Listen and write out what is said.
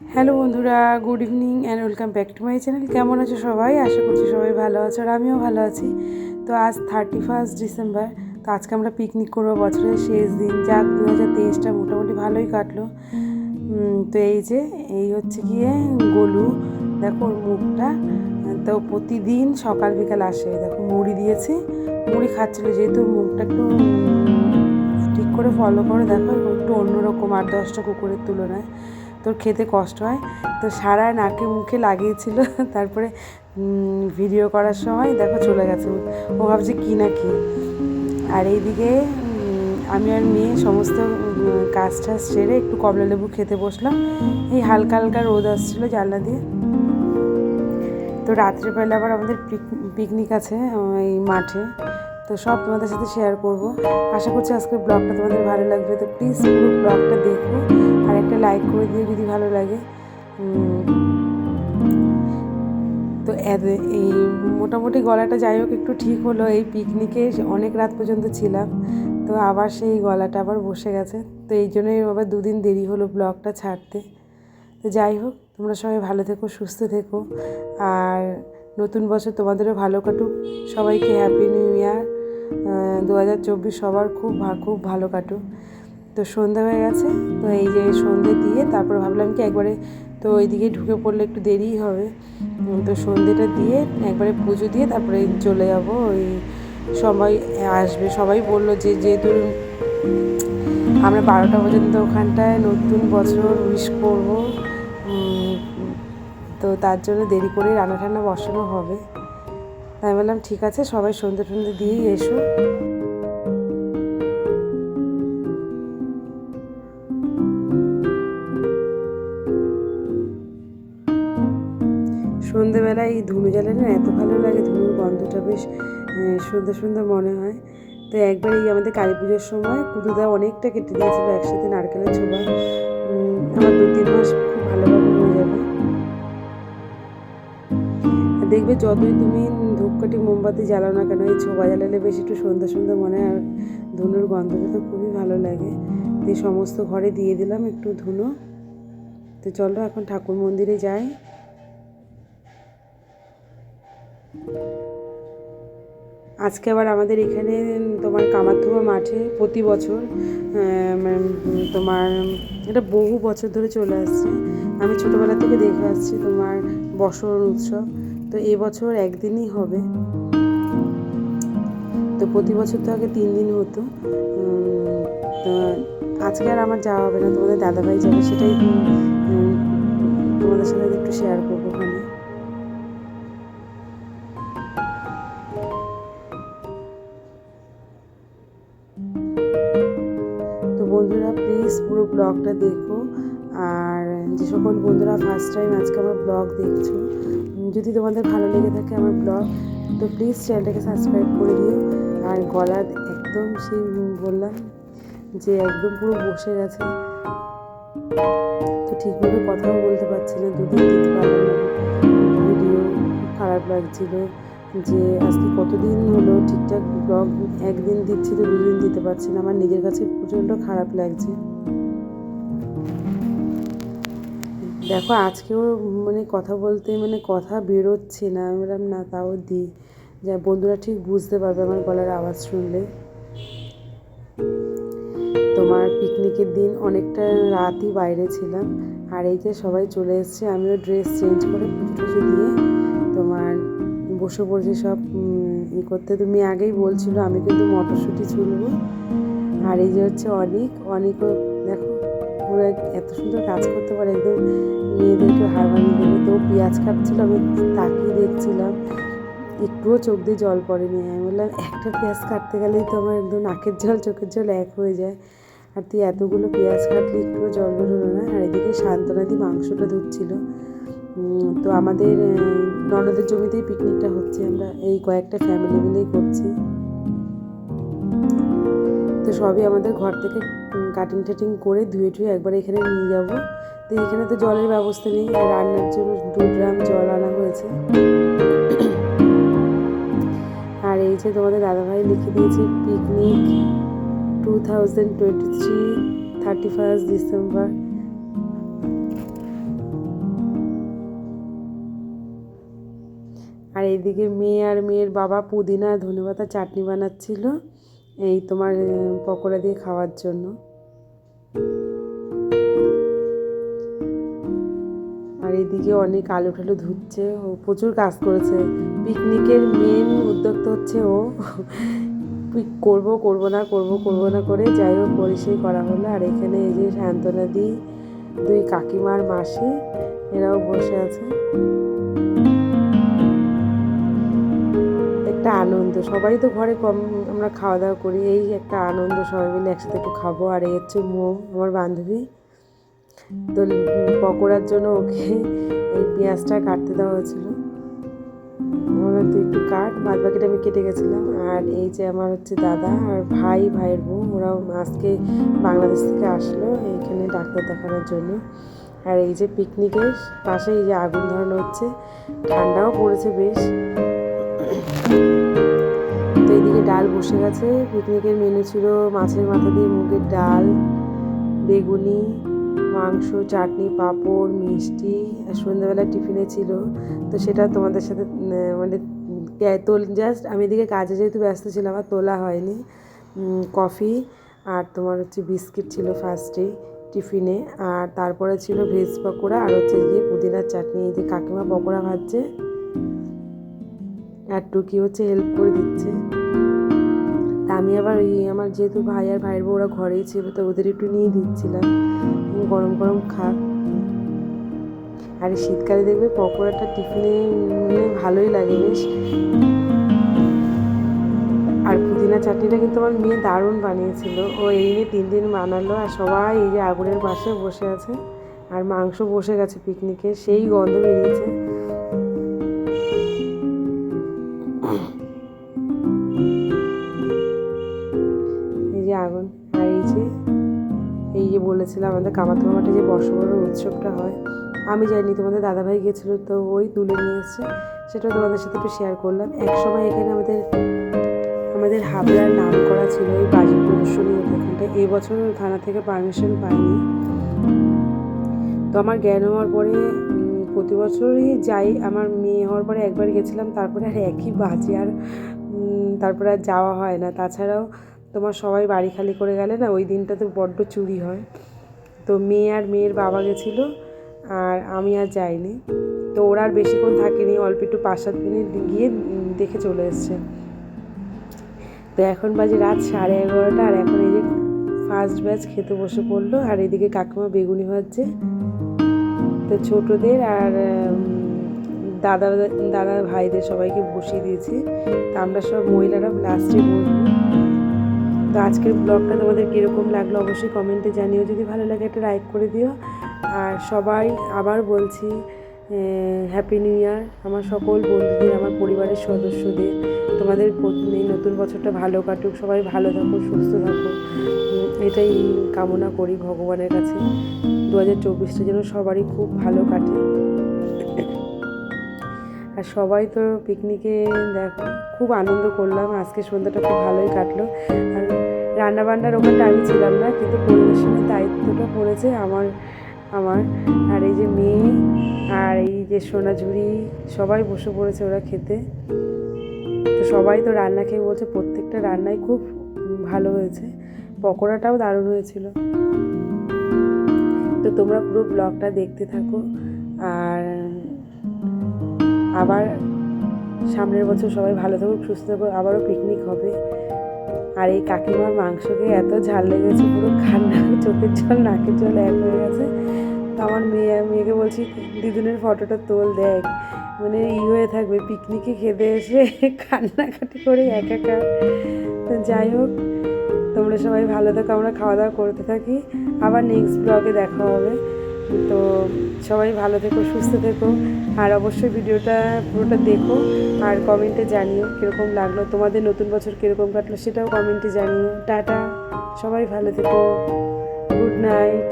Hello বন্ধুরা good evening and welcome back to my channel কেমন আছো সবাই? আশা করছি সবাই ভালো আছো আর আমিও ভালো আছি। তো আজ থার্টি ফার্স্ট ডিসেম্বর তো আজকে আমরা পিকনিক করব বছরের শেষ দিন। যাক দু হাজার তেইশটা মোটামুটি ভালোই কাটলো। তো এই যে, এই হচ্ছে গিয়ে গোলু। দেখো ওর মুখটা। তো প্রতিদিন সকাল বিকাল আসে। দেখো মুড়ি দিয়েছি, মুড়ি খাচ্ছিলো। যেহেতু মুখটা একটু ঠিক করে ফলো করে। দেখো একটু অন্যরকম আট দশটা কুকুরের তুলনায়। তোর খেতে কষ্ট হয়? তো সারা নাকে মুখে লাগিয়েছিল। তারপরে ভিডিও করার সময় দেখো চলে গেছে ও। ভাবছে কি না কি? আর এইদিকে আমি আর মেয়ে সমস্ত কাজ টাজ সেরে একটু কমলা লেবু খেতে বসলাম। এই হালকা হালকা রোদ আসছিল জানলা দিয়ে। তো রাত্রেবেলা আবার আমাদের পিকনিক আছে এই মাঠে। তো সব তোমাদের সাথে শেয়ার করব। আশা করছি আজকের ব্লগটা তোমাদের ভালো লাগবে। তো প্লিজ পুরো ব্লগটা দেখো আর একটা লাইক করে দিও যদি ভালো লাগে। তো এই মোটামুটি গলাটা যাই হোক একটু ঠিক হলো। এই পিকনিকে অনেক রাত পর্যন্ত ছিলাম। তো আবার সেই গলাটা আবার বসে গেছে। তো এই জন্যই আবার দুদিন দেরি হলো ব্লগটা ছাড়তে। তো যাই হোক, তোমরা সবাই ভালো থেকো, সুস্থ থেকো। আর নতুন বছর তোমাদেরও ভালো কাটুক। সবাইকে হ্যাপি নিউ ইয়ার দু হাজার চব্বিশ সবার খুব খুব ভালো কাটুক। তো সন্ধ্যা হয়ে গেছে, তো এই যে সন্ধে দিয়ে তারপর ভাবলাম কি একবারে, তো ওইদিকে ঢুকে পড়লে একটু দেরিই হবে। তো সন্ধেটা দিয়ে একবারে পুজো দিয়ে তারপরে চলে যাব। ওই সবাই আসবে, সবাই বলল যে যেহেতু আমরা বারোটা পর্যন্ত ওখানটায় নতুন বছর উইশ করব তো তার জন্য দেরি করে রান্না টান্না বসানো হবে। তাই বললাম, ঠিক আছে, সবাই সন্ধ্যে টন্ধে দিয়েই এসো। ধুনু জ্বালে না এত ভালো লাগে ধুনুর গন্ধটা বেশ সুন্দর সুন্দর মনে হয়। তো একবার এই আমাদের কালী পুজোর সময় কুদুদা অনেকটা কেটে দিয়েছিল, একসাথে নারকেলের ছোবা আমার দু তিন মাস খুব ভালোভাবে হয়ে যাবে। দেখবে যতই তুমি ধূপকাঠি মোমবাতি জ্বালাও না কেন, এই ছোবা জ্বালালে বেশ একটু সুন্দর সুন্দর মনে হয়, আর ধুনুর গন্ধটা তো খুবই ভালো লাগে। তো সমস্ত ঘরে দিয়ে দিলাম একটু ধুনো তো চলো এখন ঠাকুর মন্দিরে যাই। আজকে আবার আমাদের এখানে তোমার কামারথুবা মাঠে প্রতি বছর তোমার এটা বহু বছর ধরে চলে আসছে। আমি ছোটোবেলা থেকে দেখে আসছি তোমার বসর উৎসব। তো এবছর একদিনই হবে। তো প্রতি বছর তো আগে তিন দিন হতো। তো আজকে আর আমার যাওয়া হবে না। তোমাদের দাদাভাই যাবে সেটাই তোমাদের সাথে একটু শেয়ার করব। পুরো ব্লগটা দেখো। আর যে সকল বন্ধুরা ফার্স্ট টাইম আজকে আমার ব্লগ দেখছ যদি তোমাদের ভালো লেগে থাকে আমার ব্লগ, তো প্লিজ চ্যানেলটাকে সাবস্ক্রাইব করে দিও। আর গলা একদম সেই বললাম যে একদম পুরো বসে গেছে। তো ঠিকভাবে কথাও বলতে পারছি না, দুদিন দিতে পারলাম না। ভিডিও খারাপ লাগছিল যে আজকে কতদিন হলো ঠিকঠাক ব্লগ একদিন দিচ্ছি তো দুদিন দিতে পারছি না। আমার নিজের কাছে প্রচণ্ড খারাপ লাগছে। দেখো আজকেও মানে কথা বলতে মানে কথা বেরোচ্ছে না। আমি বললাম, না, তাও দিই যা, বন্ধুরা ঠিক বুঝতে পারবে আমার গলার আওয়াজ শুনলে। তোমার পিকনিকের দিন অনেকটা রাতই বাইরে ছিলাম। আর এই যে সবাই চলে এসছে, আমিও ড্রেস চেঞ্জ করে পুজো দিয়ে তোমার বসে পড়ছি সব ই করতে। তুমি আগেই বলছিল, আমি কিন্তু মটরশুঁটি ছুলবো আর এই যে হচ্ছে অনেক, অনেকও এক- এত সুন্দর কাজ করতে পারে, একদম মেয়েদেরকে হার বানিয়ে দেবে। তো পেঁয়াজ কাটছিল, আমি তাকিয়ে দেখছিলাম, একটুও চোখ দিয়ে জল পড়েনি। আমি বললাম, একটা পেঁয়াজ কাটতে গেলেই তো আমার একদম নাকের জল, চোখের জল এক হয়ে যায়। আর তুই এতগুলো পেঁয়াজ কাটলে, একটুও জল বেরোলো না। আর এদিকে সান্ত্বনাদি মাংসটা ধুচ্ছিল। তো আমাদের ননদের জমিতেই পিকনিকটা হচ্ছে। আমরা এই কয়েকটা ফ্যামিলি মিলেই করছি। তো সবই আমাদের ঘর থেকে কাটিং টাটিং করে ধুয়ে টুয়ে একবার এখানে নিয়ে যাব। তো এখানে তো জলের ব্যবস্থা নেই আর রান্নার জন্য দু ড্রাম জল আনা হয়েছে। আর এই যে তোমাদের দাদাভাই লিখে দিয়েছে picnic two thousand twenty three thirty first December আর এইদিকে মেয়ে আর মেয়ের বাবা পুদিনা আর ধনেপাতা চাটনি বানাচ্ছিল, এই তোমার পকোড়া দিয়ে খাওয়ার জন্য। আর এদিকে অনেক আলু টালু ধুচ্ছে, ও প্রচুর কাজ করেছে। পিকনিকের মেন উদ্যোক্তা হচ্ছে ও। করব করব না, করব করব না করে যাই হোক করে করা হলো। আর এখানে এই যে সান্ত্বনা দি দুই কাকিমার মাসি, এরাও বসে আছে। আনন্দ, সবাই তো ঘরে কম আমরা খাওয়া দাওয়া করি, এই একটা আনন্দ, সবাই মিলে একসাথে একটু খাব। আর এই হচ্ছে মোম আমার বান্ধবী। তো পকোড়ার জন্য ওকে এই পেঁয়াজটা কাটতে দেওয়া হয়েছিল। আমার তুই একটু কাট বাদ বাকিটা আমি কেটে গেছিলাম। আর এই যে আমার হচ্ছে দাদা আর ভাই, ভাইয়ের বউ, ওরাও আজকে বাংলাদেশ থেকে আসলো এইখানে ডাক্তার দেখানোর জন্য। আর এই যে পিকনিকের পাশে এই যে আগুন ধরানো হচ্ছে, ঠান্ডাও পড়েছে বেশ। তো এইদিকে ডাল বসে গেছে। পিকনিকের মেনু ছিল মাছের মাথা দিয়ে মুগের ডাল, বেগুনি, মাংস, চাটনি, পাঁপড়, মিষ্টি, আর সন্ধ্যাবেলা টিফিনে ছিল। তো সেটা তোমাদের সাথে মানে তোল জাস্ট আমি এদিকে কাজে যেহেতু ব্যস্ত ছিলাম, আর তোলা হয়নি কফি আর তোমার হচ্ছে বিস্কিট ছিল ফার্স্টে টিফিনে। আর তারপরে ছিল ভেজ পকোড়া, আর হচ্ছে গিয়ে পুদিনার চাটনি। এই যে কাকিমা পকোড়া ভাজছে আর টুকি হচ্ছে হেল্প করে দিচ্ছে। তা আমি আবার ওই আমার যেহেতু ভাই আর ভাইয়ের বউ ওরা ঘরেই ছিল, তো ওদের একটু নিয়ে দিচ্ছিলাম। গরম গরম খা। আর শীতকালে দেখবে পকোড়াটা টিফিনে নিলে ভালোই লাগে বেশ। আর পুদিনা চাটনিটা কিন্তু আমার মেয়ে দারুণ বানিয়েছিল। ও এই নিয়ে তিন দিন বানালো আর সবাই এই যে আগুনের পাশে বসে আছে। আর মাংস বসে গেছে পিকনিকে সেই গন্ধ বেরিয়েছে। বলেছিলাম আমাদের কামাতো মাঠে যে বর্ষবরণ উৎসবটা হয়। আমি জানি তোমাদের দাদাভাই গেছিল, তো ওই তুলে নিয়ে এসছে। সেটা তোমাদের সাথে একটু শেয়ার করলাম। এক সময় এখানে আমাদের আমাদের হাবড়ার নাম করা ছিল এই বাজি প্রদর্শনী এখানটা এই বছর থানা থেকে পারমিশন পাইনি। তো আমার জ্ঞান হওয়ার পরে প্রতি বছরই যাই। আমার মেয়ে হওয়ার পরে একবার গেছিলাম, তারপরে আর একই বাজে আর তারপরে আর যাওয়া হয় না। তাছাড়াও তোমার সবাই বাড়ি খালি করে গেলে না, ওই দিনটাতে বড্ড চুরি হয়। তো মেয়ে আর মেয়ের বাবা গেছিল, আর আমি আর যাইনি। তো ওরা আর বেশিক্ষণ থাকেনি, অল্প একটু পাঁচ সাত মিনিট গিয়ে দেখে চলে এসছে। তো এখন বাজে রাত সাড়ে এগারোটা, আর এখন এই যে ফার্স্ট ব্যাচ খেতে বসে পড়ল, আর এদিকে কাকিমা বেগুনি ভাজছে। তো ছোটদের আর দাদা দাদা ভাইদের সবাইকে বসিয়ে দিয়েছি। তা আমরা সব মহিলারা লাস্টে বসবো। তো আজকের ব্লগটা তোমাদের কীরকম লাগল অবশ্যই কমেন্টে জানিও। যদি ভালো লাগে একটা লাইক করে দিও। আর সবাই আবার বলছি হ্যাপি নিউ ইয়ার আমার সকল বন্ধুদের, আমার পরিবারের সদস্যদের। তোমাদের এই নতুন বছরটা ভালো কাটুক, সবাই ভালো থাকো, সুস্থ থাকো। এটাই কামনা করি ভগবানের কাছে। দু হাজার চব্বিশটা যেন সবারই খুব ভালো কাটে। আর সবাই তো পিকনিকে দেখো, খুব আনন্দ করলাম। আজকে সন্ধ্যাটা খুব ভালোই কাটলো। আর রান্না বান্নার ওখানটা আমি ছিলাম না, কিন্তু পরিবেশনের দায়িত্বটা পড়েছে আমার আমার। আর এই যে মেয়ে, আর এই যে সোনাঝুরি, সবাই বসে পড়েছে ওরা খেতে। তো সবাই তো রান্না খেয়ে বলছে প্রত্যেকটা রান্নাই খুব ভালো হয়েছে, পকোড়াটাও দারুণ হয়েছিল। তো তোমরা পুরো ব্লগটা দেখতে থাকো, আর আবার সামনের বছর সবাই ভালো থাকুক সুস্থ থাকুক আবারও পিকনিক হবে। আর এই কাকিমার মাংসকে এত ঝাল লেগেছে, পুরো কান্না চোখের জল, নাকের জল এক হয়ে গেছে। তো আমার মেয়ে মেয়েকে বলছি, দিদুনের ফটোটা তোল, দেখ। মানে ই হয়ে থাকবে, পিকনিকে খেতে এসে কান্নাকাটি করে একা একা। তো যাই হোক, তোমরা সবাই ভালো থাকো, আমরা খাওয়া দাওয়া করতে থাকি। আবার নেক্সট ব্লগে দেখা হবে। তো সবাই ভালো থেকো, সুস্থ থেকো। আর অবশ্যই ভিডিওটা পুরোটা দেখো আর কমেন্টে জানিও কীরকম লাগল, তোমাদের নতুন বছর কীরকম কাটলো সেটাও কমেন্টে জানিও। টাটা, সবাই ভালো থেকো, গুড নাইট।